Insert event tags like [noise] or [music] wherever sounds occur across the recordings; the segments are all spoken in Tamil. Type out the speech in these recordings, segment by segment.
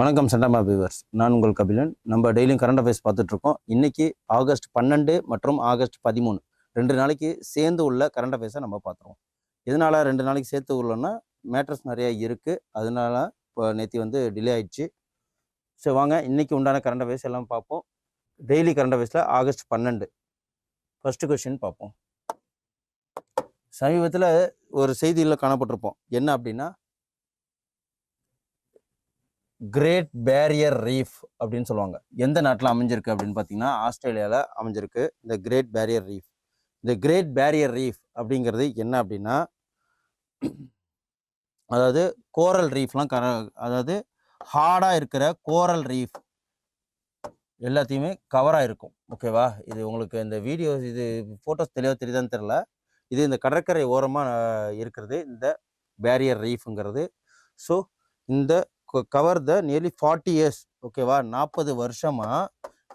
வணக்கம் சண்டமா வியூவர்ஸ் நான் உங்கள் கபிலன். நம்ம டெய்லியும் கரண்ட் அஃபேர்ஸ் பார்த்துட்டு இருக்கோம் இன்னைக்கு ஆகஸ்ட் பன்னெண்டு மற்றும் ஆகஸ்ட் பதிமூணு. ரெண்டு நாளைக்கு சேர்ந்து உள்ள கரண்ட் அஃபேர்ஸை நம்ம பார்த்துருவோம். இதனால ரெண்டு நாளைக்கு சேர்த்து உள்ளோன்னா மேட்ரஸ் நிறையா இருக்குது அதனால இப்போ நேற்று வந்து டிலே ஆயிடுச்சு. ஸோ வாங்க. இன்னைக்கு உண்டான கரண்ட் அஃபேர்ஸ் எல்லாம் பார்ப்போம். டெய்லி கரண்ட் அஃபேர்ஸில் ஆகஸ்ட் பன்னெண்டு. ஃபர்ஸ்ட் கொஸ்டின் பார்ப்போம். சமீபத்தில் ஒரு செய்தியில் காணப்பட்டிருப்போம். என்ன அப்படின்னா கிரேட் பேரியர் ரீஃப் அப்படின்னு சொல்லுவாங்க. எந்த நாட்டில் அமைஞ்சிருக்கு அப்படின்னு பார்த்தீங்கன்னா ஆஸ்திரேலியாவில் அமைஞ்சிருக்கு இந்த கிரேட் பேரியர் ரீஃப் இந்த கிரேட் பேரியர் ரீஃப் அப்படிங்கிறது என்ன அப்படின்னா அதாவது கோரல் ரீஃப்லாம் கர அதாவது ஹார்டாக இருக்கிற கோரல் ரீஃப் எல்லாத்தையுமே கவராக இருக்கும். ஓகேவா? இது உங்களுக்கு இந்த வீடியோஸ் இது ஃபோட்டோஸ் தெளிவாக தெரியுதான்னு தெரில இது இந்த கடற்கரை ஓரமாக இருக்கிறது. இந்த பேரியர் ரீஃப்ங்கிறது ஸோ இந்த cover the nearly forty years ஓகேவா நாற்பது வருஷமாக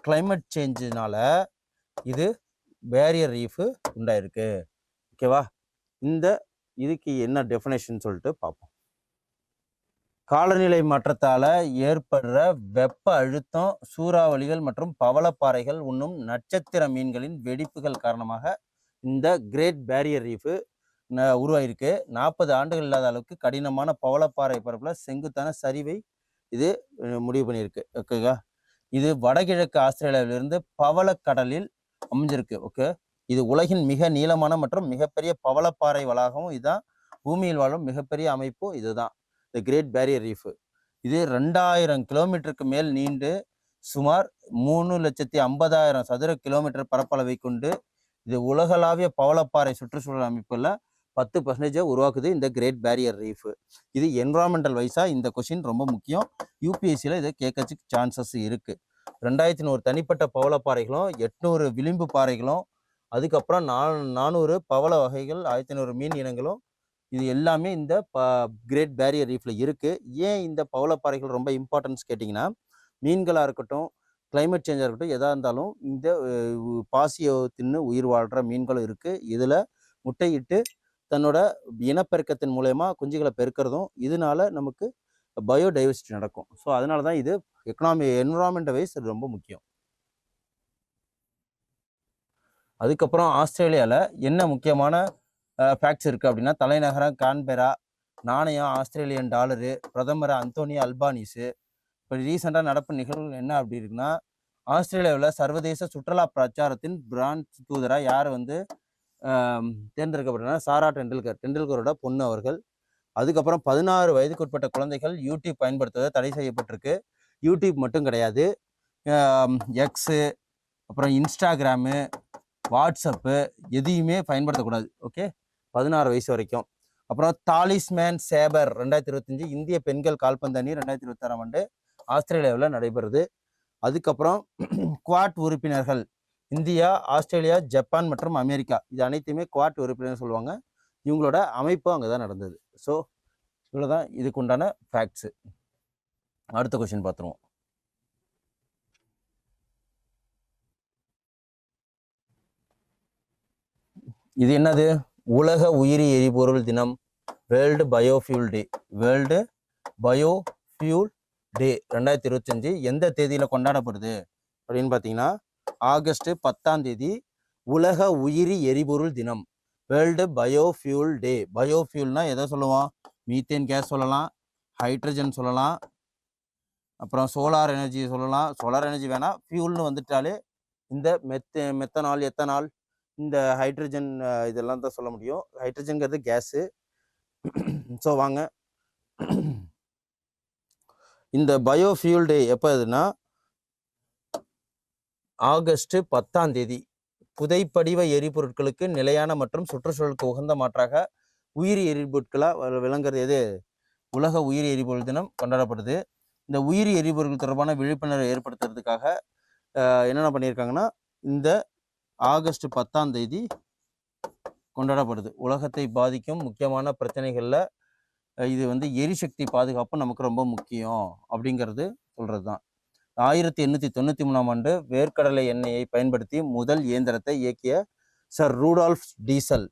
கிளைமேட் சேஞ்சினால் இது பேரியர் ரீஃபு உண்டாயிருக்கு. ஓகேவா இந்த இதுக்கு என்ன டெஃபினேஷன் சொல்லிட்டு பார்ப்போம் காலநிலை மாற்றத்தால் ஏற்படுற வெப்ப அழுத்தம் சூறாவளிகள் மற்றும் பவளப்பாறைகள் உண்ணும் நட்சத்திர மீன்களின் வெடிப்புகள் காரணமாக இந்த கிரேட் பேரியர் ரீஃபு ந- உருவாயிருக்கு. நாற்பது ஆண்டுகள் இல்லாத அளவுக்கு கடினமான பவளப்பாறை பரப்பில் செங்குத்தான சரிவை இது முடிவு பண்ணியிருக்கு. ஓகேங்களா இது வடகிழக்கு ஆஸ்திரேலியாவிலிருந்து பவளக்கடலில் அமைஞ்சிருக்கு. ஓகே இது உலகின் மிக நீளமான மற்றும் மிகப்பெரிய பவளப்பாறை வளாகமும் இதுதான் பூமியில் வாழும் மிகப்பெரிய அமைப்பும் இதுதான். த கிரேட் பேரியர் ரீஃப் இது ரெண்டாயிரம் கிலோமீட்டருக்கு மேல் நீண்டு சுமார் மூணு லட்சத்தி ஐம்பதாயிரம் சதுர கிலோமீட்டர் பரப்பளவை கொண்டு இது உலகளாவிய பவளப்பாறை சுற்றுச்சூழல் அமைப்பில் பத்து பர்சன்டேஜை உருவாக்குது இந்த கிரேட் பேரியர் ரீஃப் இது என்வரான்மெண்டல் வைஸாக இந்த கொஷின் ரொம்ப முக்கியம். யூபிஎஸ்சியில் இதை கேட்கறதுக்கு சான்சஸ் இருக்குது ரெண்டாயிரத்தி நூறு தனிப்பட்ட பவளப்பாறைகளும் எட்நூறு விளிம்பு பாறைகளும் அதுக்கப்புறம் நா நானூறு பவள வகைகள் ஆயிரத்தி ஐநூறு மீன் இனங்களும் இது எல்லாமே இந்த ப கிரேட் பேரியர் ரீஃபில் இருக்குது ஏன் இந்த பவளப்பாறைகள் ரொம்ப இம்பார்ட்டன்ஸ் கேட்டிங்கன்னா மீன்களாக இருக்கட்டும் கிளைமேட் சேஞ்சாக இருக்கட்டும் எதாக இருந்தாலும் இந்த பாசியை தின்னு உயிர் வாழ்கிற மீன்களும் இருக்குது இதில் முட்டையிட்டு தன்னோட இனப்பெருக்கத்தின் மூலயமா குஞ்சுகளை பெருக்கிறதும் இதனால நமக்கு பயோடைவர்சிட்டி நடக்கும். ஸோ அதனால தான் இது எக்கனாமி என்வரான்மெண்ட் வைஸ் இது ரொம்ப முக்கியம். அதுக்கப்புறம் ஆஸ்திரேலியாவில் என்ன முக்கியமான ஃபேக்ட்ஸ் இருக்குது அப்படின்னா தலைநகரம் கான்பெரா நாணயம் ஆஸ்திரேலியன் டாலரு பிரதமர் அந்தோனி அல்பானிஸு இப்போ ரீசெண்டாக நடப்பு நிகழ்வுகள் என்ன அப்படி இருக்குன்னா ஆஸ்திரேலியாவில் சர்வதேச சுற்றுலா பிரச்சாரத்தின் பிரான்ச் தூதராக யார் வந்து தேர்ந்தெடுக்கப்பட்டனா சாரா டெண்டுல்கர். டெண்டுல்கரோட பொண்ணு அவர்கள். அதுக்கப்புறம் பதினாறு வயதுக்குட்பட்ட குழந்தைகள் யூடியூப் பயன்படுத்துவதை தடை செய்யப்பட்டிருக்கு. யூடியூப் மட்டும் கிடையாது. எக்ஸு அப்புறம் இன்ஸ்டாகிராமு வாட்ஸ்அப்பு எதையுமே பயன்படுத்தக்கூடாது. ஓகே? பதினாறு வயசு வரைக்கும். அப்புறம் தாலிஸ்மேன் சேபர் ரெண்டாயிரத்தி இருபத்தஞ்சு இந்திய பெண்கள் கால்பந்து அணி ரெண்டாயிரத்தி இருபத்தாறாம் ஆண்டு ஆஸ்திரேலியாவில் நடைபெறுது. அதுக்கப்புறம் குவாட் உறுப்பினர்கள் இந்தியா ஆஸ்திரேலியா ஜப்பான் மற்றும் அமெரிக்கா இது அனைத்துமே குவாட் உறுப்பினர் சொல்லுவாங்க. இவங்களோட அமைப்பு அங்கே தான் நடந்தது. ஸோ இவ்வளோ தான் இதுக்கு உண்டான ஃபேக்ட்ஸு அடுத்த கொஷின் பார்த்துருவோம். இது என்னது? உலக உயிரி எரிபொருள் தினம் world biofuel day world biofuel day ரெண்டாயிரத்தி இருபத்தஞ்சு எந்த தேதியில் கொண்டாடப்படுது? அப்படின்னு பார்த்தீங்கன்னா ஆகஸ்ட் பத்தாம் தேதி உலக உயிரி எரிபொருள் தினம். வேர்ல்டு பயோஃபியூல் டே. பயோஃபியூல்னா எதை சொல்லுவோம்? மீத்தேன் கேஸ் சொல்லலாம் ஹைட்ரஜன் சொல்லலாம் அப்புறம் சோலார் எனர்ஜி சொல்லலாம். சோலார் எனர்ஜி வேணால் ஃபியூல்னு வந்துட்டாலே இந்த மெத்த மெத்தனால் எத்தனால் இந்த ஹைட்ரஜன் இதெல்லாம் தான் சொல்ல முடியும். ஹைட்ரஜனுங்கிறது கேஸு. [clears throat] ஸோ வாங்க. இந்த பயோஃபியூல் டே எப்போ இதுன்னா ஆகஸ்ட் பத்தாம் தேதி. புதைப்படிவ எரிபொருட்களுக்கு நிலையான மற்றும் சுற்றுச்சூழலுக்கு உகந்த மாற்றாக உயிரி எரிபொருட்களாக விளங்குறது எது? உலக உயிரி எரிபொருள் தினம் கொண்டாடப்படுது. இந்த உயிரி எரிபொருட்கள் தொடர்பான விழிப்புணர்வை ஏற்படுத்துறதுக்காக என்னென்ன பண்ணியிருக்காங்கன்னா இந்த ஆகஸ்ட் பத்தாம் தேதி கொண்டாடப்படுது. உலகத்தை பாதிக்கும் முக்கியமான பிரச்சனைகளில் இது வந்து எரிசக்தி பாதுகாப்பு நமக்கு ரொம்ப முக்கியம் அப்படிங்கிறது சொல்கிறது தான் ஆயிரத்தி எண்ணூற்றி தொண்ணூற்றி மூணாம் ஆண்டு வேர்க்கடலை எண்ணெயை பயன்படுத்தி முதல் இயந்திரத்தை இயக்கிய சர் ரூடால்ஃப் டீசல்.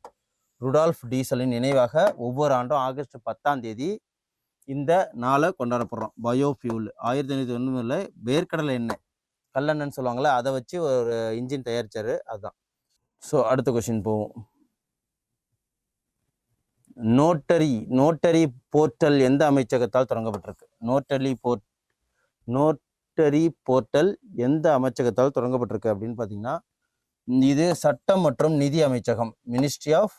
ருடால்ஃப் டீசலின் நினைவாக ஒவ்வொரு ஆண்டும் ஆகஸ்ட் பத்தாம் தேதி இந்த நாளை கொண்டாடப்படுறோம். பயோஃபியூல். ஆயிரத்தி எண்ணூற்றி ஒன்றுல வேர்க்கடலை எண்ணெய். கல்லெண்ணன்னு சொல்லுவாங்கள்ல அதை வச்சு ஒரு இன்ஜின் தயாரித்தார் அதுதான் ஸோ அடுத்த கொஷின் போவோம். நோட்டரி நோட்டரி போர்ட்டல் எந்த அமைச்சகத்தால் தொடங்கப்பட்டிருக்கு? நோட்டரி போர்ட் நோட்டரி போர்ட்டல் எந்த அமைச்சகத்தால் தொடங்கப்பட்டிருக்கு அப்படின்னு பார்த்தீங்கன்னா இது சட்டம் மற்றும் நிதி அமைச்சகம் ministry of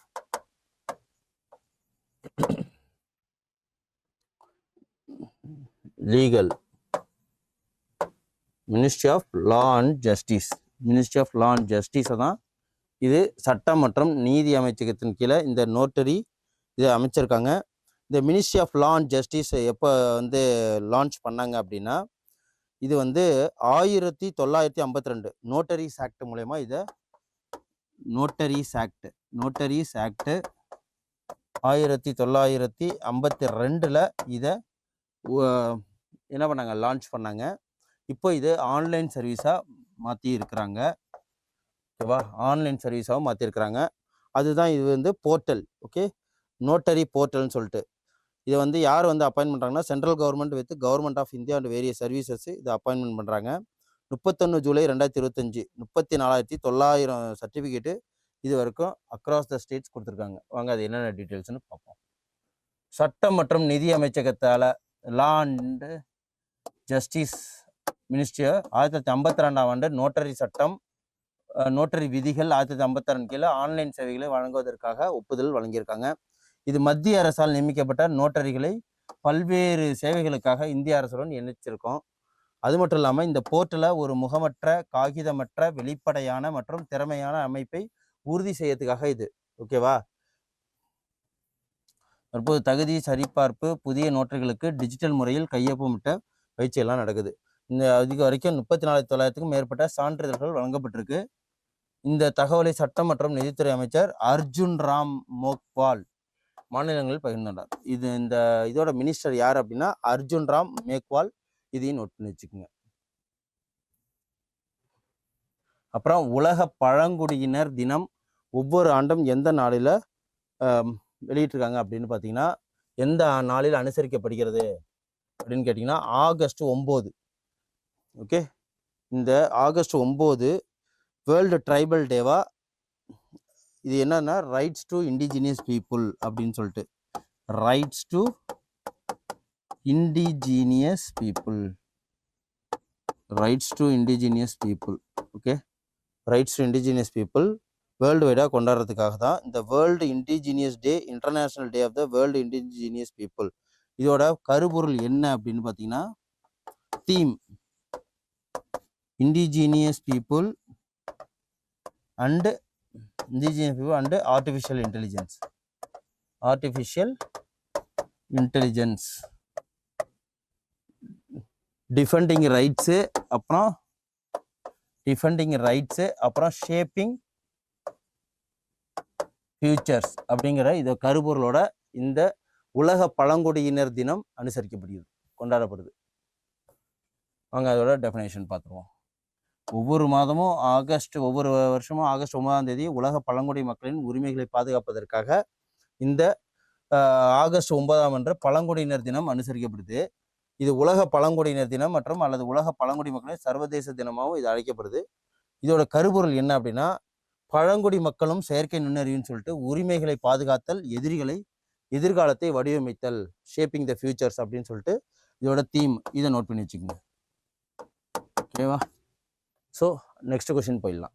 legal ministry of law and justice ministry of law and ஜஸ்டிஸை தான் இது சட்டம் மற்றும் நீதி அமைச்சகத்தின் கீழே இந்த நோட்டரி இது அமைச்சிருக்காங்க. இந்த ministry of law and justice எப்போ வந்து லான்ச் பண்ணாங்க அப்படின்னா இது வந்து ஆயிரத்தி தொள்ளாயிரத்தி ஐம்பத்தி ரெண்டு நோட்டரிஸ் ஆக்ட் மூலயமா இதை நோட்டரிஸ் ஆக்ட் நோட்டரிஸ் ஆக்ட் ஆயிரத்தி தொள்ளாயிரத்தி ஐம்பத்தி ரெண்டில் இதை என்ன பண்ணாங்க லான்ச் பண்ணாங்க. இப்போ இது ஆன்லைன் சர்வீஸாக மாற்றி இருக்கிறாங்க. ஓகேவா? ஆன்லைன் சர்வீஸாகவும் மாற்றிருக்கிறாங்க அதுதான் இது வந்து போர்ட்டல் ஓகே நோட்டரி போர்ட்டல்னு சொல்லிட்டு. இதை வந்து யார் வந்து அப்பாயின் பண்ணுறாங்கன்னா central government with government of India and various services இதை அப்பாயின்மெண்ட் பண்ணுறாங்க முப்பத்தொன்று ஜூலை ரெண்டாயிரத்தி இருபத்தஞ்சி முப்பத்தி நாலாயிரத்தி தொள்ளாயிரம் சர்டிஃபிகேட்டு இது வரைக்கும் அக்ராஸ் த ஸ்டேட்ஸ் கொடுத்துருக்காங்க. வாங்க அது என்னென்ன டீட்டெயில்ஸ்னு பார்ப்போம். சட்டம் மற்றும் நிதி அமைச்சகத்தால் லா அண்டு ஜஸ்டிஸ் மினிஸ்ட்ரி ஆயிரத்தி தொள்ளாயிரத்தி ஐம்பத்தி ரெண்டாம் ஆண்டு நோட்டரி சட்டம் நோட்டரி விதிகள் ஆயிரத்தி தொள்ளாயிரத்தி ஐம்பத்தி ரெண்டு கீழே ஆன்லைன் சேவைகளை வழங்குவதற்காக ஒப்புதல் வழங்கியிருக்காங்க. இது மத்திய அரசால் நியமிக்கப்பட்ட நோட்டரிகளை பல்வேறு சேவைகளுக்காக இந்திய அரசுடன் இணைச்சிருக்கோம். அது மட்டும் இல்லாமல் இந்த போர்ட்டலை ஒரு முகமற்ற காகிதமற்ற வெளிப்படையான மற்றும் திறமையான அமைப்பை உறுதி செய்யறதுக்காக இது. ஓகேவா தற்போது தகுதி சரிபார்ப்பு புதிய நோட்டர்களுக்கு டிஜிட்டல் முறையில் கையொப்பமிட்ட பயிற்சியெல்லாம் நடக்குது. இந்த அதிக வரைக்கும் முப்பத்தி நாலு தொள்ளாயிரத்துக்கும் மேற்பட்ட சான்றிதழ்கள் வழங்கப்பட்டிருக்கு. இந்த தகவலை சட்டம் மற்றும் நிதித்துறை அமைச்சர் அர்ஜுன் ராம் மோக்வால் மாநிலங்களில் பகிர்ந்துள்ளார். இது இந்த இதோட மினிஸ்டர் யார் அப்படின்னா அர்ஜுன் ராம் மேக்வால். இதையும் நோட் பண்ணி வச்சுக்கோங்க. அப்புறம் உலக பழங்குடியினர் தினம் ஒவ்வொரு ஆண்டும் எந்த நாளில் வெளியிட்டிருக்காங்க அப்படின்னு பார்த்தீங்கன்னா எந்த நாளில் அனுசரிக்கப்படுகிறது அப்படின்னு கேட்டிங்கன்னா ஆகஸ்ட் ஒம்பது. ஓகே? இந்த ஆகஸ்ட் ஒம்பது வேர்ல்டு ட்ரைபல் டேவா இது என்னன்னா ரைட்ஸ் டு இண்டிஜினியஸ் பீப்புள் அப்படின்னு சொல்லிட்டு. Rights to indigenous people rights to indigenous people okay rights to indigenous people world வைடாக கொண்டாடுறதுக்காக தான் இந்த world indigenous day international day of the world indigenous people இதோட கருப்பொருள் என்ன அப்படின்னு பார்த்தீங்கன்னா theme indigenous people and indigenous people and artificial intelligence artificial intelligence defending rights அப்புறம் டிஃபெண்டிங் ரைட்ஸு அப்புறம் ஷேப்பிங் ஃபியூச்சர்ஸ் அப்படிங்கிற இதை கருப்பொருளோட இந்த உலக பழங்குடியினர் தினம் அனுசரிக்கப்படுகிறது கொண்டாடப்படுது. வாங்க அதோட டெஃபினேஷன் பார்த்துருவோம். ஒவ்வொரு மாதமும் ஆகஸ்ட் ஒவ்வொரு வருஷமும் ஆகஸ்ட் ஒன்பதாம் தேதி உலக பழங்குடி மக்களின் உரிமைகளை பாதுகாப்பதற்காக இந்த ஆகஸ்ட் ஒன்பதாம் அன்று பழங்குடியினர் தினம் அனுசரிக்கப்படுது. இது உலக பழங்குடியினர் தினம் மற்றும் அல்லது உலக பழங்குடி மக்களின் சர்வதேச தினமாகவும் இது அழைக்கப்படுது. இதோட கருப்பொருள் என்ன அப்படின்னா பழங்குடி மக்களும் செயற்கை நுண்ணறிவுன்னு சொல்லிட்டு உரிமைகளை பாதுகாத்தல் எதிரிகளை எதிர்காலத்தை வடிவமைத்தல் ஷேப்பிங் த ஃபியூச்சர்ஸ் அப்படின்னு சொல்லிட்டு இதோட தீம் இதை நோட் பண்ணி வச்சுக்கோங்க. ஓகேவா ஸோ நெக்ஸ்ட் கொஸ்டின் போயிடலாம்.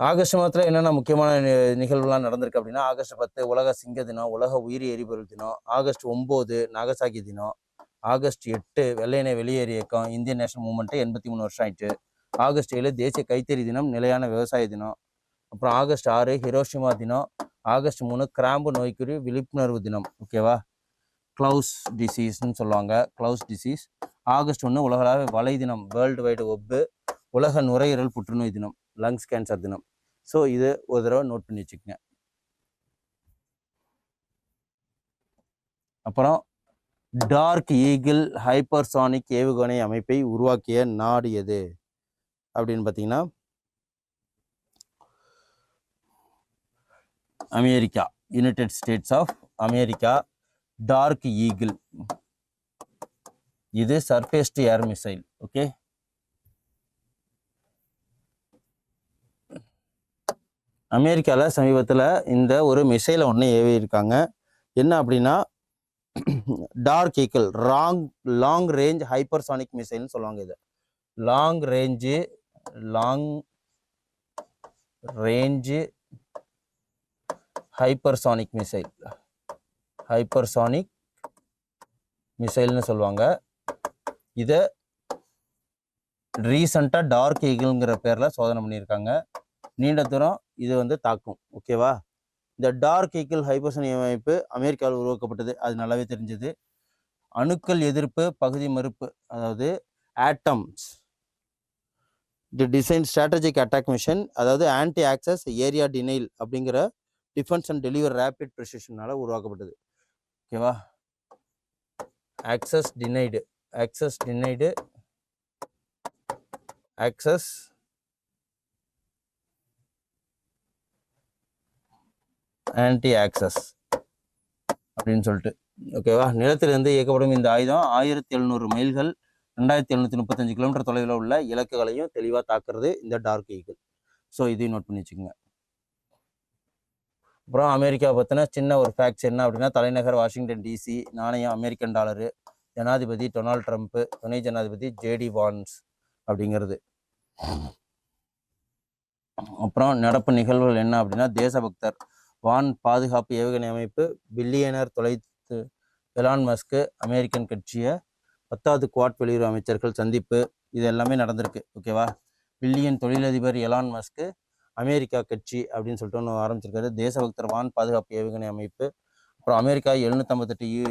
ஆகஸ்ட் மாதத்தில் என்னென்ன முக்கியமான நி- நிகழ்வுலாம் நடந்திருக்கு அப்படின்னா ஆகஸ்ட் பத்து உலக சிங்க தினம் உலக உயிரி எரிபொருள் தினம் ஆகஸ்ட் ஒம்பது நாகசாகி தினம் ஆகஸ்ட் எட்டு வெள்ளையனை வெளியேறு இயக்கம் இந்தியன் நேஷனல் மூமெண்ட்டு எண்பத்தி மூணு வருஷம் ஆயிட்டு ஆகஸ்ட் ஏழு தேசிய கைத்தறி தினம் நிலையான விவசாய தினம் அப்புறம் ஆகஸ்ட் ஆறு ஹிரோஷிமா தினம் ஆகஸ்ட் மூணு கிராம்பு நோய்க்குறி விழிப்புணர்வு தினம் ஓகேவா க்ளவுஸ் டிசீஸ்னு சொல்லுவாங்க. க்ளவுஸ் டிசீஸ் ஆகஸ்ட் ஒன்று உலகளாவிய வலை தினம் வேர்ல்டு வைடு ஒப்பு உலக நுரையீரல் புற்றுநோய் தினம் லங்ஸ் கேன்சர் தினம். ஸோ இது ஒரு தடவை நோட் பண்ணி வச்சுக்கோங்க. அப்புறம் டார்க் ஈகிள் ஹைப்பர்சானிக் ஏவுகணை அமைப்பை உருவாக்கிய நாடு எது? அப்படின்னு பார்த்தீங்கன்னா America United States of America dark eagle இது surface to air missile okay அமெரிக்காவில் சமீபத்தில் இந்த ஒரு மிசைலை ஒன்று ஏவி இருக்காங்க என்ன அப்படின்னா dark eagle wrong long range hypersonic மிசைல்னு சொல்லுவாங்க இது. Long range long range hypersonic missile hypersonic மிசைல்னு சொல்லுவாங்க. இதை ரீசண்டாக டார்க் ஈகிள்ங்கிற பேரில் சோதனை பண்ணியிருக்காங்க. நீண்ட தூரம் இது வந்து தாக்கும். ஓகேவா இந்த டார்க் ஈக்கிள் ஹைப்பர்சோனிக் அமைப்பு அமெரிக்காவில் உருவாக்கப்பட்டது. அது நல்லாவே தெரிஞ்சது. அணுக்கள் எதிர்ப்பு பகுதி மறுப்பு அதாவது atoms. The design strategic attack mission அதாவது ஆன்டி ஆக்சஸ் ஏரியா டினைல் அப்படிங்கிற டிஃபென்ஸ் அண்ட் டெலிவர் ரேபிட் ப்ரிசிஷனால் உருவாக்கப்பட்டது. ஓகேவா? Access denied access denied access anti access அப்படின்னு சொல்லிட்டு. ஓகேவா? நிலத்திலிருந்து இயக்கப்படும் இந்த ஆயுதம் ஆயிரத்தி எழுநூறு மைல்கள் ரெண்டாயிரத்தி எழுநூற்றி முப்பத்தஞ்சு கிலோமீட்டர் தொலைவில் உள்ள இலக்குகளையும் தெளிவாக தாக்குறது இந்த டார்க் ஈகிள் ஸோ இதையும் நோட் பண்ணி வச்சுக்கோங்க. அப்புறம் அமெரிக்கா பற்றின சின்ன ஒரு ஃபேக்ட்ஸ் என்ன அப்படின்னா தலைநகர் வாஷிங்டன் டிசி நாணயம் அமெரிக்கன் டாலரு ஜனாதிபதி டொனால்ட் ட்ரம்ப்பு துணை ஜனாதிபதி ஜேடி வான்ஸ் அப்படிங்கிறது. அப்புறம் நடப்பு நிகழ்வுகள் என்ன அப்படின்னா தேசபக்தர் வான் பாதுகாப்பு ஏவுகணை அமைப்பு பில்லியனர் தொலைத்து எலான் மஸ்க்கு அமெரிக்கன் கட்சியை பத்தாவது குவாட் வெளியுறவு அமைச்சர்கள் சந்திப்பு இது எல்லாமே நடந்திருக்கு ஓகேவா பில்லியன் தொழிலதிபர் எலான் மஸ்க்கு அமெரிக்கா கட்சி அப்படின்னு சொல்லிட்டு ஒன்று ஆரம்பிச்சிருக்காரு. தேசபக்தர் வான் பாதுகாப்பு ஏவுகணை அமைப்பு. அப்புறம் அமெரிக்கா எழுநூற்றம்பத்தெட்டு யூ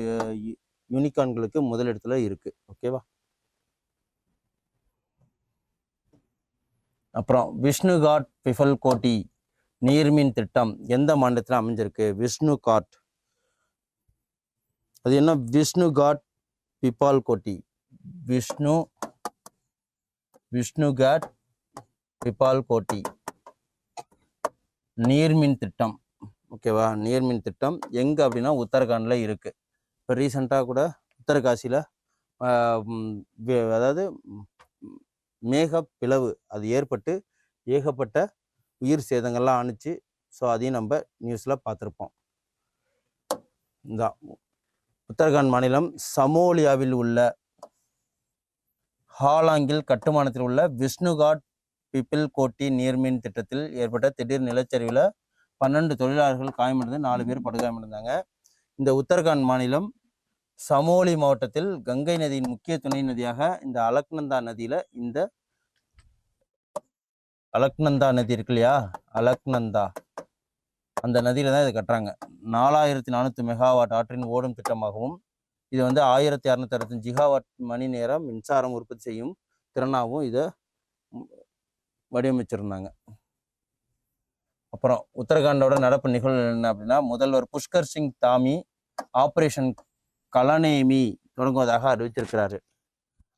யூனிகான்களுக்கு முதலிடத்துல இருக்கு. ஓகேவா அப்புறம் விஷ்ணு காட் பிஃபல் கோட்டி நீர்மின் திட்டம் எந்த மாநிலத்தில் அமைஞ்சிருக்கு? விஷ்ணு காட் அது என்ன? விஷ்ணு காட் பிபால் கோட்டி. விஷ்ணு விஷ்ணு காட் பிபால் கோட்டி. நீர்மின் திட்டம். ஓகேவா? நீர்மின் திட்டம் எங்கே அப்படின்னா உத்தரகாண்டில் இருக்குது இப்போ ரீசண்டாக கூட உத்தரகாசியில் அதாவது மேக பிளவு அது ஏற்பட்டு ஏகப்பட்ட உயிர் சேதங்கள்லாம் ஆணுச்சு ஸோ அதையும் நம்ம நியூஸில் பார்த்துருப்போம். இந்த உத்தரகாண்ட் மாநிலம் சமோலியாவில் உள்ள ஹாலாங்கில் கட்டுமானத்தில் உள்ள விஷ்ணுகாட் பிப்பிள் கோட்டி நீர்மின் திட்டத்தில் ஏற்பட்ட திடீர் நிலச்சரிவில் பன்னெண்டு தொழிலாளர்கள் காயமடைந்து நாலு பேர் படுகாயமடைந்தாங்க. இந்த உத்தரகாண்ட் மாநிலம் சமோலி மாவட்டத்தில் கங்கை நதியின் முக்கிய துணை நதியாக இந்த அலக்நந்தா நதியில இந்த அலக்நந்தா நதி இருக்கு இல்லையா? அலக்நந்தா. அந்த நதியில தான் இதை கட்டுறாங்க. நாலாயிரத்தி நானூற்றி மெகாவாட் ஆற்றின் ஓடும் திட்டமாகவும் இது வந்து ஆயிரத்தி அறுநூத்தி அறுபத்தஞ்சு ஜிகாவாட் மணி நேரம் மின்சாரம் உற்பத்தி செய்யும் திறனாகவும் இதை வடிவமைச்சிருந்தாங்க. அப்புறம் உத்தரகாண்டோட நடப்பு நிகழ்வு என்ன அப்படின்னா முதல்வர் புஷ்கர் சிங் தாமி ஆப்ரேஷன் கலானேமி தொடங்குவதாக அறிவித்திருக்கிறாரு.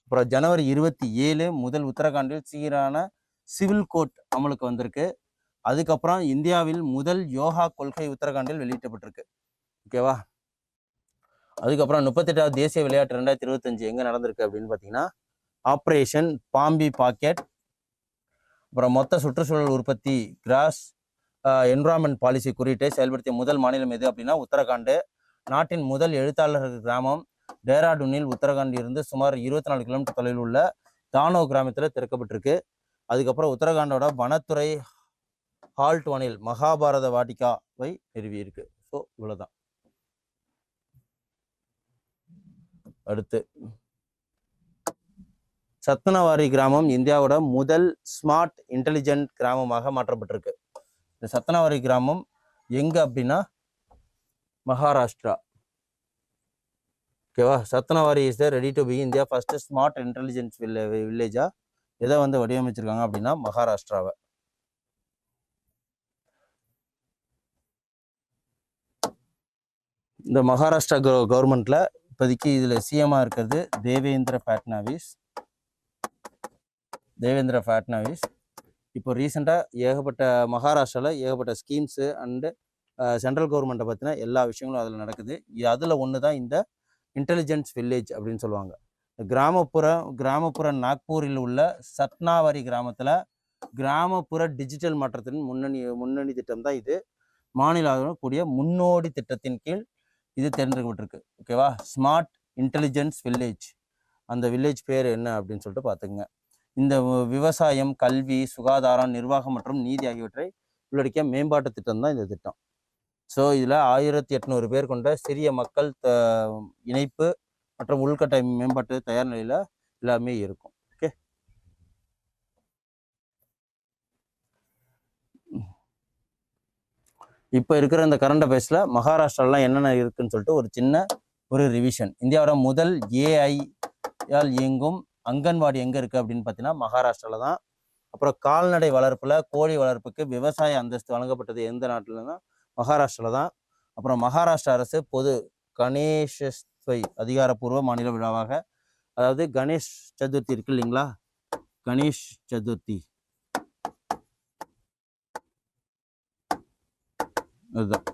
அப்புறம் ஜனவரி இருபத்தி ஏழு முதல் உத்தரகாண்டில் சீரான சிவில் கோட் அமலுக்கு வந்திருக்கு. அதுக்கப்புறம் இந்தியாவில் முதல் யோகா கொள்கை உத்தரகாண்டில் வெளியிட்டப்பட்டிருக்கு ஓகேவா அதுக்கப்புறம் முப்பத்தெட்டாவது தேசிய விளையாட்டு ரெண்டாயிரத்தி இருபத்தஞ்சு எங்கே நடந்திருக்கு அப்படின்னு பார்த்தீங்கன்னா ஆப்ரேஷன் பாம்பி பாக்கெட் அப்புறம் மொத்த சுற்றுச்சூழல் உற்பத்தி கிராஸ் என்விரான்மெண்ட் பாலிசி குறியீட்டை செயல்படுத்திய முதல் மாநிலம் எது அப்படின்னா உத்தரகாண்டு. நாட்டின் முதல் எழுத்தாளர்கள் கிராமம் டேராடூனில் உத்தரகாண்ட் இருந்து சுமார் இருபத்தி நாலு கிலோமீட்டர் தொலைவில் உள்ள தானோ கிராமத்தில் திறக்கப்பட்டிருக்கு. அதுக்கப்புறம் உத்தரகாண்டோட வனத்துறை ஹால்ட் வனில் மகாபாரத வாட்டிகாவை நிறுவியிருக்கு. ஸோ இவ்வளோதான் அடுத்து. சத்தனவாரி கிராமம் இந்தியாவோட முதல் ஸ்மார்ட் இன்டெலிஜென்ட் கிராமமாக மாற்றப்பட்டிருக்கு. இந்த சத்தனவாரி கிராமம் எங்கே அப்படின்னா மகாராஷ்டிரா. ஓகேவா Satnavri is the ready to be India first smart intelligence வில்லேஜாக எதை வந்து வடிவமைச்சிருக்காங்க அப்படின்னா மகாராஷ்டிராவை. இந்த மகாராஷ்டிரா கவ கவர்மெண்ட்ல இப்போதைக்கு இதில் சிஎம்மாக இருக்கிறது தேவேந்திர ஃபட்னாவிஸ். தேவேந்திர ஃபட்னாவிஸ். இப்போ ரீசெண்டாக ஏகப்பட்ட மகாராஷ்டிராவில் ஏகப்பட்ட ஸ்கீம்ஸு அண்டு சென்ட்ரல் கவர்மெண்ட்டை பற்றின எல்லா விஷயங்களும் அதில் நடக்குது. அதில் ஒன்று தான் இந்த இன்டெலிஜென்ஸ் வில்லேஜ் அப்படின்னு சொல்லுவாங்க. கிராமப்புற கிராமப்புற நாக்பூரில் உள்ள சத்னாவரி கிராமத்தில் கிராமப்புற டிஜிட்டல் மாற்றத்தின் முன்னணி முன்னணி திட்டம் தான் இது. மாநில கூடிய முன்னோடி திட்டத்தின் கீழ் இது தேர்ந்தெடுக்கப்பட்டிருக்கு. ஓகேவா ஸ்மார்ட் இன்டெலிஜென்ஸ் வில்லேஜ் அந்த வில்லேஜ் பேர் என்ன அப்படின்னு சொல்லிட்டு பார்த்துக்குங்க. இந்த விவசாயம் கல்வி சுகாதாரம் நிர்வாகம் மற்றும் நீதி ஆகியவற்றை உள்ளடக்கிய மேம்பாட்டு திட்டம் தான் இந்த திட்டம். ஸோ இதில் ஆயிரத்தி எட்நூறு பேர் கொண்ட சிறிய மக்கள் த- இணைப்பு மற்றும் உள்கட்டமைப்பு மேம்பாட்டு தயார் நிலையில் எல்லாமே இருக்கும். ஓகே இப்போ இருக்கிற இந்த கரண்ட் அஃபேர்ஸில் மகாராஷ்டிராலாம் என்னென்ன இருக்குன்னு சொல்லிட்டு ஒரு சின்ன ஒரு ரிவிஷன் இந்தியாவோட முதல் ஏஐயால் இயங்கும் அங்கன்வாடி எங்கே இருக்குது அப்படின்னு பார்த்தீங்கன்னா மகாராஷ்டிராவில் தான். அப்புறம் கால்நடை வளர்ப்பில் கோழி வளர்ப்புக்கு விவசாய அந்தஸ்து வழங்கப்பட்டது எந்த நாட்டில்னா மகாராஷ்டிராவில் தான். அப்புறம் மகாராஷ்டிரா அரசு பொது கணேஷ்வை அதிகாரப்பூர்வ மாநில விழாவாக அதாவது கணேஷ் சதுர்த்தி இருக்கு இல்லைங்களா? கணேஷ் சதுர்த்தி. அதுதான்.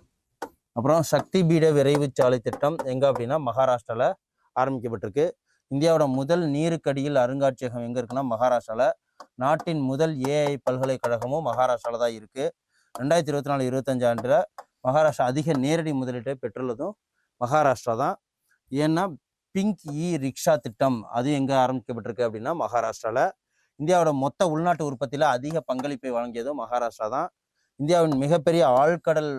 அப்புறம் சக்தி பீட விரைவு சாலை திட்டம் எங்கே அப்படின்னா மகாராஷ்டிராவில் ஆரம்பிக்கப்பட்டிருக்கு. இந்தியாவோட முதல் நீருக்கடியில் அருங்காட்சியகம் எங்கே இருக்குன்னா மகாராஷ்டிராவில் நாட்டின் முதல் ஏஐ பல்கலைக்கழகமும் மகாராஷ்டிராவில் தான் இருக்குது ரெண்டாயிரத்தி இருபத்தி நாலு இருபத்தஞ்சு ஆண்டில் மகாராஷ்டிரா அதிக நேரடி முதலீட்டை பெற்றுள்ளதும் மகாராஷ்டிரா தான். ஏன்னா பிங்க் இ ரிக்ஷா திட்டம் அது எங்கே ஆரம்பிக்கப்பட்டிருக்கு அப்படின்னா மகாராஷ்டிராவில் இந்தியாவோட மொத்த உள்நாட்டு உற்பத்தியில் அதிக பங்களிப்பை வழங்கியதும் மகாராஷ்டிரா தான். இந்தியாவின் மிகப்பெரிய ஆழ்கடல்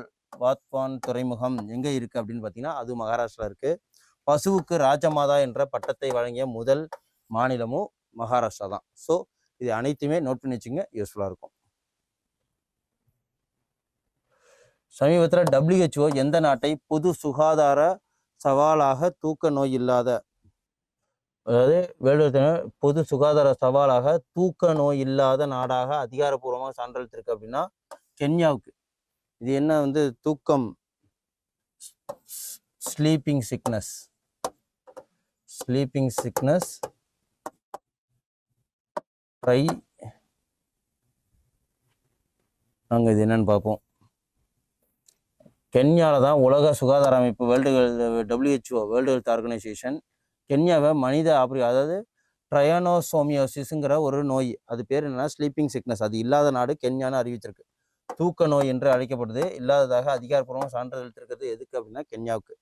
வாத்வான் துறைமுகம் எங்கே இருக்குது அப்படின்னு பார்த்தீங்கன்னா அது மகாராஷ்டிரா இருக்குது பசுவுக்கு ராஜமாதா என்ற பட்டத்தை வழங்கிய முதல் மாநிலமும் மகாராஷ்டிரா தான். ஸோ இது அனைத்துமே நோட் பண்ணி வச்சுங்க யூஸ்ஃபுல்லாக இருக்கும். சமீபத்தில் டபிள்யூஹெச்ஓ எந்த நாட்டை பொது சுகாதார சவாலாக தூக்க நோய் இல்லாத அதாவது வேலூர் பொது சுகாதார சவாலாக தூக்க நோய் இல்லாத நாடாக அதிகாரப்பூர்வமாக சான்றளித்திருக்கு அப்படின்னா கென்யாவுக்கு. இது என்ன வந்து தூக்கம் ஸ்லீப்பிங் சிக்னஸ் ஸ்லீப்பிங் சிக்னஸ் ட்ரை நாங்கள் இது என்னன்னு பார்ப்போம். கென்யாவில் தான் உலக சுகாதார அமைப்பு world WHO world health organisation கென்யாவை மனித ஆப்ரி அதாவது ட்ரையானோசோமியோசிஸுங்கிற ஒரு நோய். அது பேர் என்னென்னா ஸ்லீப்பிங் சிக்னஸ் அது இல்லாத நாடு கென்யான்னு அறிவிச்சிருக்கு தூக்க நோய் என்று அழைக்கப்படுது. இல்லாததாக அதிகாரப்பூர்வமாக சான்றிதழ் இருக்கிறது எதுக்கு அப்படின்னா கென்யாவுக்கு.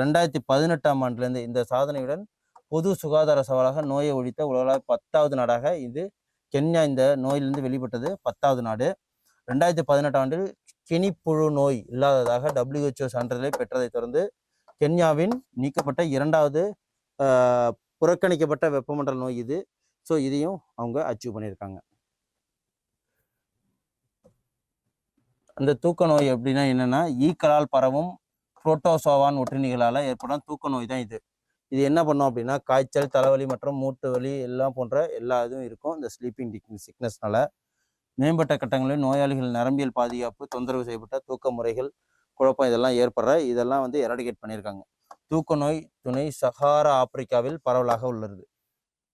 ரெண்டாயிரத்தி பதினெட்டாம் ஆண்டுலேருந்து இந்த சாதனையுடன் பொது சுகாதார சவாலாக நோயை ஒழித்த உலக பத்தாவது நாடாக இது கென்யா இந்த நோயிலிருந்து வெளிப்பட்டது பத்தாவது நாடு. ரெண்டாயிரத்தி பதினெட்டாம் ஆண்டில் கினிப்புழு நோய் இல்லாததாக டபிள்யூஹெச்ஓ சான்றிதழை பெற்றதை தொடர்ந்து கென்யாவின் நீக்கப்பட்ட இரண்டாவது புறக்கணிக்கப்பட்ட வெப்பமண்டல நோய் இது. ஸோ இதையும் அவங்க அச்சீவ் பண்ணியிருக்காங்க. அந்த தூக்க நோய் எப்படின்னா என்னென்னா ஈக்களால் பரவும் புரோட்டோசோவான் ஒட்டுண்ணிகளால் ஏற்படும் தூக்க நோய் தான் இது. இது என்ன பண்ணும் அப்படின்னா காய்ச்சல் தலைவலி மற்றும் மூட்டு வலி எல்லாம் போன்ற எல்லா இதுவும் இருக்கும். இந்த ஸ்லீப்பிங் சிக்னஸ்னால மேம்பட்ட கட்டங்களில் நோயாளிகள் நரம்பியல் பாதுகாப்பு தொந்தரவு செய்யப்பட்ட தூக்க முறைகள் குழப்பம் இதெல்லாம் ஏற்படுற இதெல்லாம் வந்து எரடிகேட் பண்ணியிருக்காங்க. தூக்க நோய் துணை சஹாரா ஆப்பிரிக்காவில் பரவலாக உள்ளது.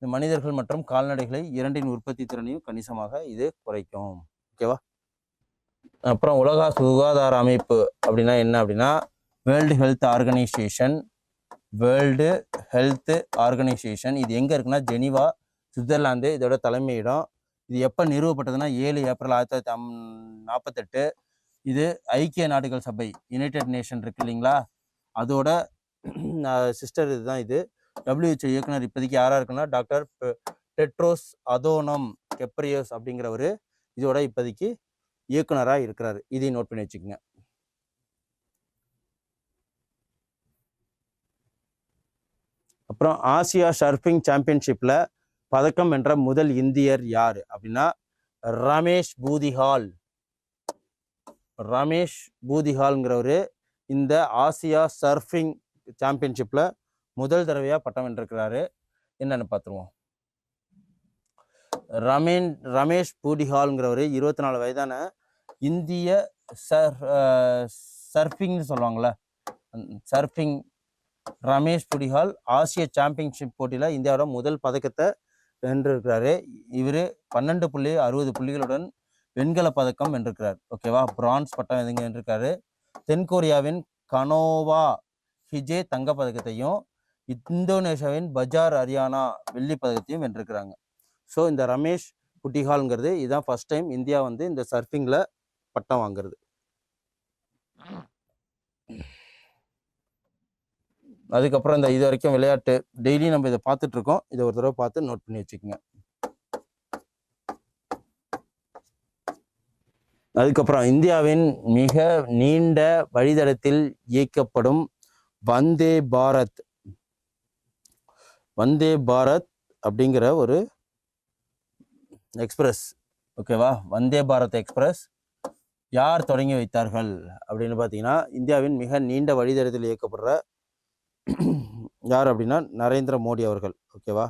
இந்த மனிதர்கள் மற்றும் கால்நடைகளை இரண்டின் உற்பத்தி திறனையும் கணிசமாக இது குறைக்கும். ஓகேவா? அப்புறம் உலக சுகாதார அமைப்பு அப்படின்னா என்ன அப்படின்னா world health organisation world health organisation இது எங்கே இருக்குன்னா ஜெனீவா சுவிட்சர்லாந்து இதோட தலைமையிடம் இது எப்போ நிறுவப்பட்டதுன்னா ஏழு ஏப்ரல் ஆயிரத்தி தொள்ளாயிரத்தி நாற்பத்தெட்டு இது ஐக்கிய நாடுகள் சபை யுனைடெட் நேஷன் இருக்கு இல்லைங்களா? அதோட சிஸ்டர் இதுதான் இது. டபிள்யூஹெச்ஓ இயக்குனர் இப்போதைக்கு யாராக இருக்குன்னா டாக்டர் டெட்ரோஸ் அதோனம் கெப்ரியஸ் அப்படிங்கிறவர் இதோட இப்போதைக்கு இயக்குனராக இருக்கிறார். இதையும் நோட் பண்ணி வச்சுக்கோங்க. அப்புறம் ஆசியா சர்ஃபிங் சாம்பியன்ஷிப்பில் பதக்கம் வென்ற முதல் இந்தியர் யார் அப்படின்னா ரமேஷ் பூதிஹால். ரமேஷ் பூதிஹால்ங்கிறவர் இந்த ஆசியா சர்ஃபிங் சாம்பியன்ஷிப்பில் முதல் தடவையாக பட்டம் வென்றிருக்கிறாரு. என்னென்னு பார்த்துருவோம் ரமேன் ரமேஷ் பூடிஹால்ங்கிறவர் இருபத்தி நாலு வயதான இந்திய சர் சர்ஃபிங்னு சொல்லுவாங்கள்ல சர்ஃபிங் ரமேஷ் புடிஹால் ஆசிய சாம்பியன்ஷிப் போட்டியில் இந்தியாவோட முதல் பதக்கத்தை வென்றிருக்கிறாரு. இவர் பன்னெண்டு புள்ளி அறுபது புள்ளிகளுடன் வெண்கல பதக்கம் வென்றிருக்கிறார். ஓகேவா பிரான்ஸ் பட்டம் எதுங்க வென்றிருக்காரு? தென்கொரியாவின் கனோவா ஹிஜே தங்கப்பதக்கத்தையும் இந்தோனேஷியாவின் பஜார் ஹரியானா வெள்ளி பதக்கத்தையும் வென்றிருக்கிறாங்க. ஸோ இந்த ரமேஷ் புட்டிஹால்ங்கிறது இதுதான் ஃபர்ஸ்ட் டைம் இந்தியா வந்து இந்த சர்ஃபிங்கில் பட்டம் வாங்குறது. அதுக்கப்புறம் இந்த இது வரைக்கும் விளையாட்டு டெய்லி நம்ம இதை பார்த்துட்ருக்கோம். இதை ஒரு தடவை பார்த்து நோட் பண்ணி வச்சுக்கோங்க. அதுக்கப்புறம் இந்தியாவின் மிக நீண்ட வழித்தடத்தில் இயக்கப்படும் வந்தே பாரத். வந்தே பாரத் அப்படிங்கிற ஒரு எக்ஸ்பிரஸ் ஓகேவா வந்தே பாரத் எக்ஸ்பிரஸ் யார் தொடங்கி வைத்தார்கள் அப்படின்னு பார்த்தீங்கன்னா இந்தியாவின் மிக நீண்ட வழித்தடத்தில் இயக்கப்படுற யார் அப்படின்னா நரேந்திர மோடி அவர்கள் ஓகேவா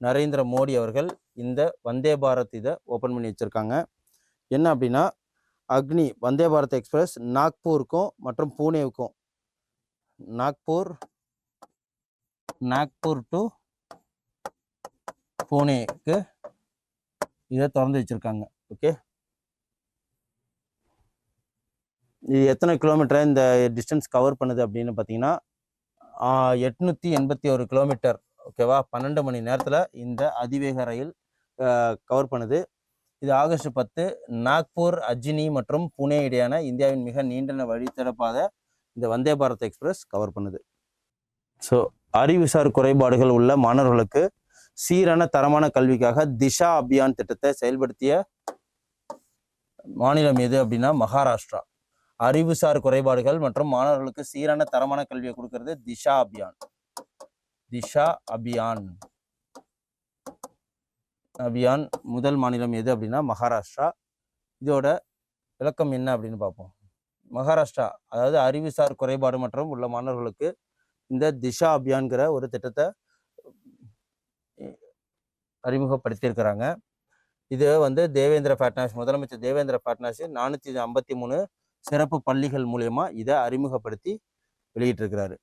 நரேந்திர மோடி அவர்கள் இந்த வந்தே பாரத் இதை ஓப்பன் பண்ணி வச்சுருக்காங்க. என்ன அப்படின்னா அக்னி வந்தே பாரத் எக்ஸ்பிரஸ் நாக்பூருக்கும் மற்றும் பூனேவுக்கும். நாக்பூர் நாக்பூர் டு பூனேக்கு இதை திறந்து வச்சுருக்காங்க ஓகே இது எத்தனை கிலோமீட்டர் இந்த டிஸ்டன்ஸ் கவர் பண்ணுது அப்படின்னு பார்த்தீங்கன்னா எட்நூற்றி எண்பத்தி ஒரு கிலோமீட்டர் ஓகேவா? பன்னெண்டு மணி நேரத்தில் இந்த அதிவேக ரயில் கவர் பண்ணுது. இது ஆகஸ்ட் பத்து நாக்பூர் அஜினி மற்றும் புனே இடையான இந்தியாவின் மிக நீண்டன வழித்தடப்பாக இந்த வந்தே பாரத் எக்ஸ்பிரஸ் கவர் பண்ணுது. ஸோ அறிவுசார் குறைபாடுகள் உள்ள மாணவர்களுக்கு சீரான தரமான கல்விக்காக திஷா அபியான் திட்டத்தை செயல்படுத்திய மாநிலம் எது அப்படின்னா மகாராஷ்டிரா. அறிவுசார் குறைபாடுகள் மற்றும் மாணவர்களுக்கு சீரான தரமான கல்வியை கொடுக்கறது திஷா அபியான். திஷா அபியான். அபியான் முதல் மாநிலம் எது அப்படின்னா மகாராஷ்டிரா. இதோட விளக்கம் என்ன அப்படின்னு பார்ப்போம். மகாராஷ்டிரா அதாவது அறிவுசார் குறைபாடு மற்றும் உள்ள மாணவர்களுக்கு இந்த திஷா அபியான்கிற ஒரு திட்டத்தை அறிமுகப்படுத்தியிருக்கிறாங்க. இது வந்து தேவேந்திர ஃபட்னாவிஸ் முதலமைச்சர் தேவேந்திர ஃபட்னாவிஸ் நானூற்றி ஐம்பத்தி மூணு சிறப்பு பள்ளிகள் மூலயமா இதை அறிமுகப்படுத்தி வெளியிட்டிருக்கிறாரு.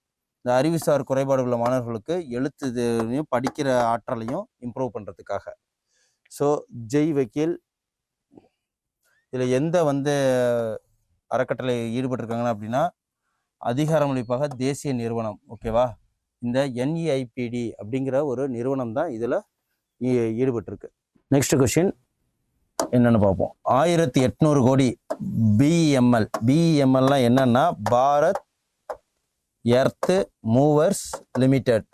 இந்த அறிவுசார் குறைபாடு உள்ள மாணவர்களுக்கு எழுத்துலையும் படிக்கிற ஆற்றலையும் இம்ப்ரூவ் பண்ணுறதுக்காக ஸோ ஜெய் வக்கீல் இதில் எந்த வந்து அறக்கட்டளை ஈடுபட்டிருக்காங்கன்னா அப்படின்னா அதிகாரமளிப்பாக தேசிய நிறுவனம் ஓகேவா இந்த என்இஐபிடி அப்படிங்கிற ஒரு நிறுவனம் தான் இதில் ஈடுபட்டிருக்கு. நெக்ஸ்ட் கொஷின் என்னன்னு பார்ப்போம். ஆயிரத்தி எட்நூறு கோடி பிஎம்எல் பிஎம்எல்லாம் என்னன்னா Bharat earth movers limited.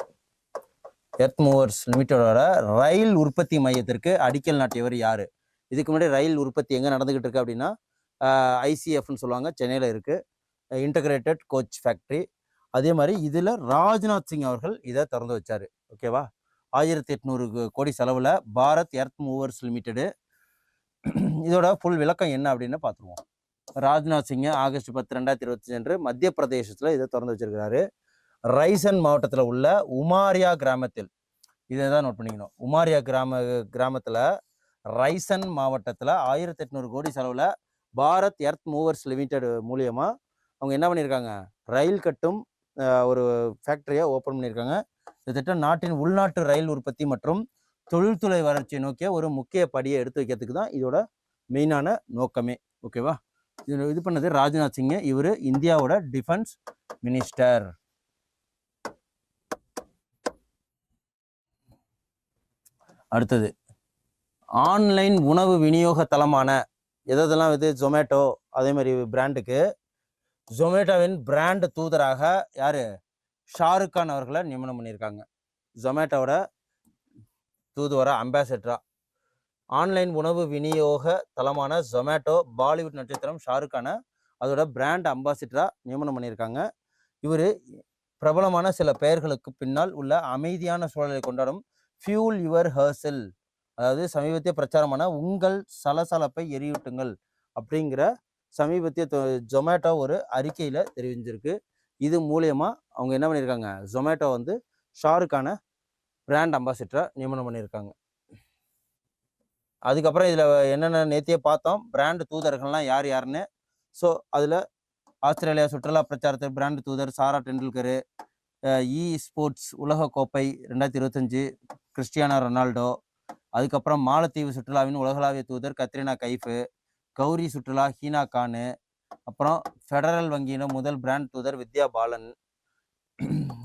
Earth movers லிமிட்டடோட ரயில் உற்பத்தி மையத்திற்கு அடிக்கல் நாட்டியவர் யார்? இதுக்கு முன்னாடி ரயில் உற்பத்தி எங்கே நடந்துக்கிட்டு இருக்கு அப்படின்னா ஐசிஎஃப்னு சொல்லுவாங்க. சென்னையில் இருக்குது இன்டகிரேட்டட் கோச் ஃபேக்ட்ரி அதே மாதிரி இதில் ராஜ்நாத் சிங் அவர்கள் இதை திறந்து வச்சார். ஓகேவா? ஆயிரத்தி எட்நூறு கோடி செலவில் பாரத் எர்த் மூவர்ஸ் லிமிட்டெடு இதோட ஃபுல் விளக்கம் என்ன அப்படின்னு பார்த்துருவோம். ராஜ்நாத் சிங் ஆகஸ்ட் பத்து ரெண்டாயிரத்தி இருபத்தி அன்று மத்திய பிரதேசத்தில் இதை திறந்து வச்சிருக்கிறாரு. ரைசன் மாவட்டத்தில் உள்ள உமாரியா கிராமத்தில் இதை தான் நோட் பண்ணிக்கணும். உமாரியா கிராம கிராமத்தில் ரைசன் மாவட்டத்தில் ஆயிரத்தி எட்நூறு கோடி செலவில் பாரத் எர்த் மூவர்ஸ் லிமிடெட் மூலியமாக அவங்க என்ன பண்ணியிருக்காங்க? ரயில் கட்டும் ஒரு ஃபேக்ட்ரியை ஓப்பன் பண்ணியிருக்காங்க. இந்த திட்டம் நாட்டின் உள்நாட்டு ரயில் உற்பத்தி மற்றும் தொழில்துறை வளர்ச்சியை நோக்கிய ஒரு முக்கிய படியை எடுத்து வைக்கிறதுக்கு தான் இதோட மெயினான நோக்கமே. ஓகேவா? இது இது பண்ணது ராஜ்நாத் சிங் இவர் இந்தியாவோட டிஃபென்ஸ் மினிஸ்டர். அடுத்தது ஆன்லைன் உணவு விநியோக தளமான எதெல்லாம் இது? ஜொமேட்டோ அதே மாதிரி பிராண்டுக்கு. ஜொமேட்டோவின் பிராண்ட் தூதராக யார்? ஷாருக் கான் அவர்களை நியமனம் பண்ணியிருக்காங்க. ஜொமேட்டோவோட தூதுவர அம்பாசிடரா ஆன்லைன் உணவு விநியோக தளமான ஜொமேட்டோ பாலிவுட் நட்சத்திரம் ஷாருக்கான அதோட பிராண்ட் அம்பாசிடரா நியமனம் பண்ணியிருக்காங்க. இவர் பிரபலமான சில பெயர்களுக்கு பின்னால் உள்ள அமைதியான சூழலை கொண்டாடும் ஃபியூல் யுவர் ஹர்சல் அதாவது சமீபத்திய பிரச்சாரமான உங்கள் சலசலப்பை எரியூட்டுங்கள் அப்படிங்கிற சமீபத்திய ஜொமேட்டோ ஒரு அறிக்கையில் தெரிவிஞ்சிருக்கு. இது மூலயமா அவங்க என்ன பண்ணியிருக்காங்க? ஜொமேட்டோ வந்து ஷாருக்கான பிராண்ட் அம்பாசிடரை நியமனம் பண்ணியிருக்காங்க. அதுக்கப்புறம் இதில் என்னென்ன நேத்தியே பார்த்தோம் பிராண்டு தூதர்கள்லாம் யார் யாருன்னு. ஸோ அதில் ஆஸ்திரேலியா சுற்றுலா பிரச்சாரத்தில் பிராண்டு தூதர் Sara Tendulkar e sports e உலகக்கோப்பை ரெண்டாயிரத்தி இருபத்தஞ்சு கிறிஸ்டியானோ ரொனால்டோ அதுக்கப்புறம் மாலத்தீவு சுற்றுலாவின் உலகளாவிய தூதர் கத்ரினா கைஃபு கௌரி சுற்றுலா ஹீனா கானு அப்புறம் ஃபெடரல் வங்கியின் முதல் பிராண்ட் தூதர் வித்யா பாலன்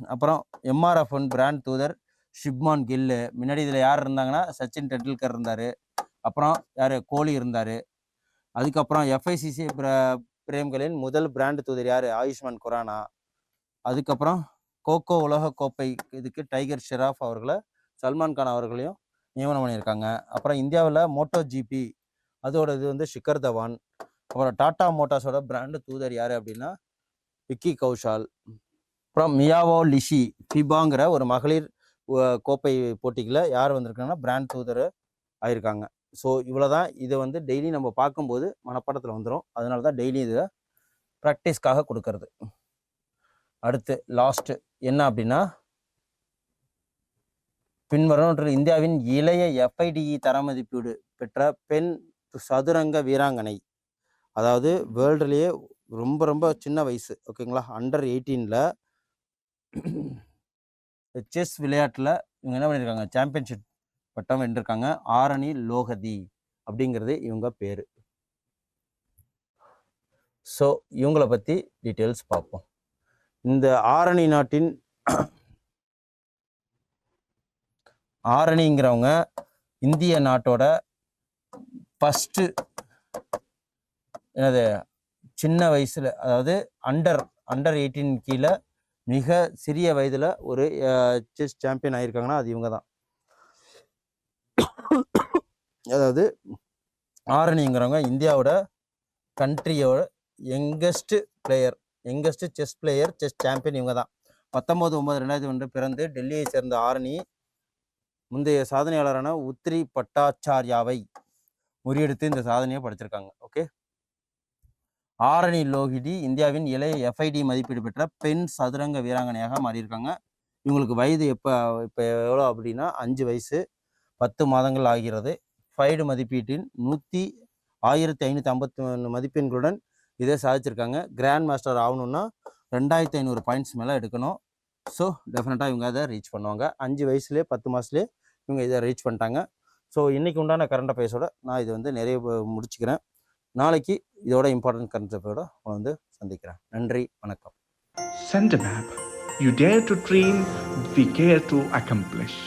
அப்புறம் எம்ஆர்எஃப்என் பிராண்ட் தூதர் ஷிப்மான் கில்லு. முன்னாடி இதில் யார் இருந்தாங்கன்னா சச்சின் டெண்டுல்கர் இருந்தார். அப்புறம் யார்? கோலி இருந்தார். அதுக்கப்புறம் எஃப்ஐசிசி பிரேம்களின் முதல் பிராண்ட் தூதர் யார்? ஆயுஷ்மான் குரானா. அதுக்கப்புறம் கோகோ உலக கோப்பை இதுக்கு டைகர் ஷெராஃப் அவர்களை சல்மான் கான் அவர்களையும் நியமனம் பண்ணியிருக்காங்க. அப்புறம் இந்தியாவில் மோட்டோ ஜிபி அதோட இது வந்து ஷிகர் தவான். அப்புறம் டாடா மோட்டார்ஸோட பிராண்டு தூதர் யார் அப்படின்னா விக்கி கௌஷால். அப்புறம் மியாவோ லிஷி ஃபிபாங்கிற ஒரு மகளிர் கோப்பை போட்டிகளில் யார் வந்திருக்காங்கன்னா பிராண்ட் தூதர் ஆயிருக்காங்க. ஸோ இவ்வளோ தான் இதை வந்து டெய்லி நம்ம பார்க்கும்போது மனப்பாடத்தில் வந்துடும் அதனால தான் டெய்லி இதை ப்ராக்டிஸ்க்காக கொடுக்கறது. அடுத்து லாஸ்ட்டு என்ன அப்படின்னா பின்வரும் இந்தியாவின் இளைய எஃப்ஐடிஇ தரமதிப்பீடு பெற்ற பெண் சதுரங்க வீராங்கனை. அதாவது வேர்ல்டுலேயே ரொம்ப ரொம்ப சின்ன வயசு. ஓகேங்களா? அண்டர் எயிட்டீனில் செஸ் விளையாட்டில் இவங்க என்ன பண்ணியிருக்காங்க சாம்பியன்ஷிப் பட்டம் வென்றிருக்காங்க. ஆரணி லோகதி அப்படிங்கிறது இவங்க பேர். ஸோ இவங்கள பற்றி டீட்டெயில்ஸ் பார்ப்போம். இந்த ஆரணி நாட்டின் ஆரணிங்கிறவங்க இந்திய நாட்டோட ஃபஸ்ட்டு என்னது? சின்ன வயசில் அதாவது அண்டர் அண்டர் எயிட்டீன் கீழே மிக சிறிய வயதில் ஒரு செஸ் சாம்பியன் ஆகியிருக்காங்கன்னா அது இவங்க தான் அதாவது ஆரணிங்கிறவங்க இந்தியாவோட கண்ட்ரியோட youngest player youngest chess player chess champion இவங்க தான் பத்தொம்போது ஒம்பது ரெண்டாயிரத்தி ஒன்று பிறந்து டெல்லியை சேர்ந்த ஆரணி முந்தைய சாதனையாளரான உத்ரி பட்டாச்சார்யாவை முறியெடுத்து இந்த சாதனையை படைச்சிருக்காங்க. ஓகே ஆரணி லோகிடி இந்தியாவின் இளைய எஃப்ஐடி மதிப்பீடு பெற்ற பெண் சதுரங்க வீராங்கனையாக மாறியிருக்காங்க. இவங்களுக்கு வயது எப்போ இப்போ எவ்வளோ அப்படின்னா அஞ்சு வயசு பத்து மாதங்கள் ஆகிறது. ஃபைடு மதிப்பீட்டின் நூற்றி ஆயிரத்தி ஐநூற்றி ஐம்பத்தி ஒன்று மதிப்பெண்களுடன் இதே சாதிச்சிருக்காங்க. கிராண்ட் மாஸ்டர் ஆகணும்னா ரெண்டாயிரத்தி ஐநூறு பாயிண்ட்ஸ் மேலே எடுக்கணும். ஸோ டெஃபினட்டாக இவங்க அதை ரீச் பண்ணுவாங்க. அஞ்சு வயசுலேயே பத்து மாதத்துலேயே இவங்க இதை ரீச் பண்ணிட்டாங்க. ஸோ இன்றைக்கி உண்டான கரண்ட் அஃபேர்ஸோட நான் இது வந்து நிறைய முடிச்சுக்கிறேன். நாளைக்கு இதோட இம்பார்ட்டன்ட் கன்செப்டோட வந்து சந்திக்கிறேன். நன்றி வணக்கம். சென்ட் map you dare to dream we care to accomplish.